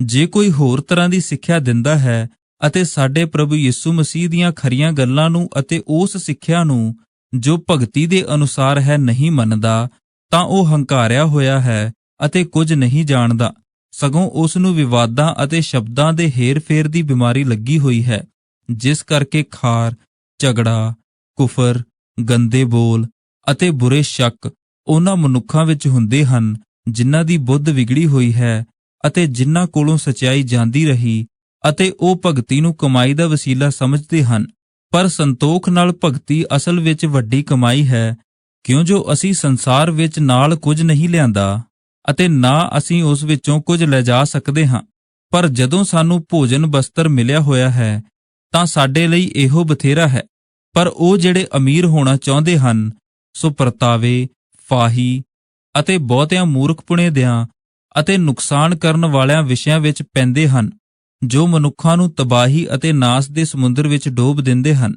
ਜੇ ਕੋਈ ਹੋਰ ਤਰ੍ਹਾਂ ਦੀ ਸਿੱਖਿਆ ਦਿੰਦਾ ਹੈ ਅਤੇ ਸਾਡੇ ਪ੍ਰਭੂ ਯਿਸੂ ਮਸੀਹ ਦੀਆਂ ਖਰੀਆਂ ਗੱਲਾਂ ਨੂੰ ਅਤੇ ਉਸ ਸਿੱਖਿਆ ਨੂੰ ਜੋ ਭਗਤੀ ਦੇ ਅਨੁਸਾਰ ਹੈ ਨਹੀਂ ਮੰਨਦਾ, ਤਾਂ ਉਹ ਹੰਕਾਰਿਆ ਹੋਇਆ ਹੈ ਅਤੇ ਕੁਝ ਨਹੀਂ ਜਾਣਦਾ। ਸਗੋਂ ਉਸ ਨੂੰ ਵਿਵਾਦਾਂ ਅਤੇ ਸ਼ਬਦਾਂ ਦੇ ਹੇਰ-ਫੇਰ ਦੀ ਬਿਮਾਰੀ ਲੱਗੀ ਹੋਈ ਹੈ, ਜਿਸ ਕਰਕੇ ਖਾਰ, ਝਗੜਾ, ਕੁਫਰ, ਗੰਦੇ ਬੋਲ ਅਤੇ ਬੁਰੇ ਸ਼ੱਕ ਉਹਨਾਂ ਮਨੁੱਖਾਂ ਵਿੱਚ ਹੁੰਦੇ ਹਨ, ਜਿਨ੍ਹਾਂ ਦੀ ਬੁੱਧ ਵਿਗੜੀ ਹੋਈ ਹੈ ਅਤੇ ਜਿਨ੍ਹਾਂ ਕੋਲੋਂ ਸਚਾਈ ਜਾਂਦੀ ਰਹੀ ਅਤੇ ਉਹ ਭਗਤੀ ਨੂੰ ਕਮਾਈ ਦਾ ਵਸੀਲਾ ਸਮਝਦੇ ਹਨ, ਪਰ ਸੰਤੋਖ ਨਾਲ ਭਗਤੀ ਅਸਲ ਵਿੱਚ ਵੱਡੀ ਕਮਾਈ ਹੈ, ਕਿਉਂ ਜੋ ਅਸੀਂ ਸੰਸਾਰ ਵਿੱਚ ਨਾਲ ਕੁਝ ਨਹੀਂ ਲਿਆਂਦਾ ਅਤੇ ਨਾ ਅਸੀਂ ਉਸ ਵਿੱਚੋਂ ਕੁਝ ਲੈ ਜਾ ਸਕਦੇ ਹਾਂ, ਪਰ ਜਦੋਂ ਸਾਨੂੰ ਭੋਜਨ ਬਸਤਰ ਮਿਲਿਆ ਹੋਇਆ ਹੈ, ਤਾਂ ਸਾਡੇ ਲਈ ਇਹੋ ਬਥੇਰਾ ਹੈ, ਪਰ ਉਹ ਜਿਹੜੇ ਅਮੀਰ ਹੋਣਾ ਚਾਹੁੰਦੇ ਹਨ, ਸੋ ਪਰਤਾਵੇ, ਫਾਹੀ ਅਤੇ ਬਹੁਤਿਆਂ ਮੂਰਖਪੁਣੇ ਦਿਆਂ ਅਤੇ ਨੁਕਸਾਨ ਕਰਨ ਵਾਲਿਆਂ ਵਿਸ਼ਿਆਂ ਵਿੱਚ ਪੈਂਦੇ ਹਨ, ਜੋ ਮਨੁੱਖਾਂ ਨੂੰ ਤਬਾਹੀ ਅਤੇ ਨਾਸ ਦੇ ਸਮੁੰਦਰ ਵਿੱਚ ਡੋਬ ਦਿੰਦੇ ਹਨ।